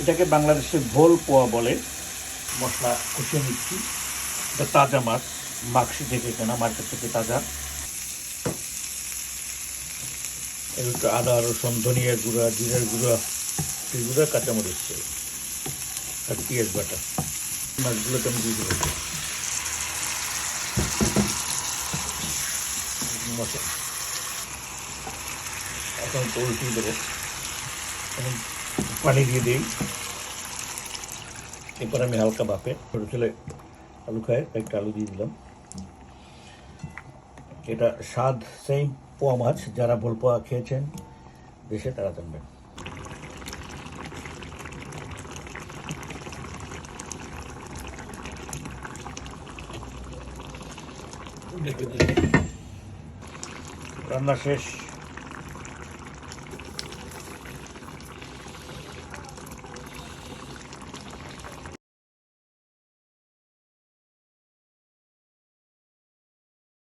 এটাকে বাংলাদেশে ভোল পোয়া বলে। মশলা কষিয়ে নিচ্ছি। এটা তাজা মাছ মাক্সি থেকে কেনা, মার্কেট থেকে তাজা। এর একটু আদা, রসুন, ধনিয়ার গুঁড়া, জিরার গুঁড়া গুঁড়া, কাঁচামরিচ আর পেঁয়াজ বাটা। মাছগুলোকে আমি দিয়ে দেবো। মশলা। এখন উল্টিয়ে দেবো। এখন পানি দিয়ে দিই। এরপর আমি হালকা বাপে ছোটো ছেলে আলু খায় একটা আলু দিয়ে দিলাম। এটা স্বাদ সেই পোয়া মাছ, যারা ভোল পোয়া খেয়েছেন, দেশে তারা জানবেন। রান্না শেষ।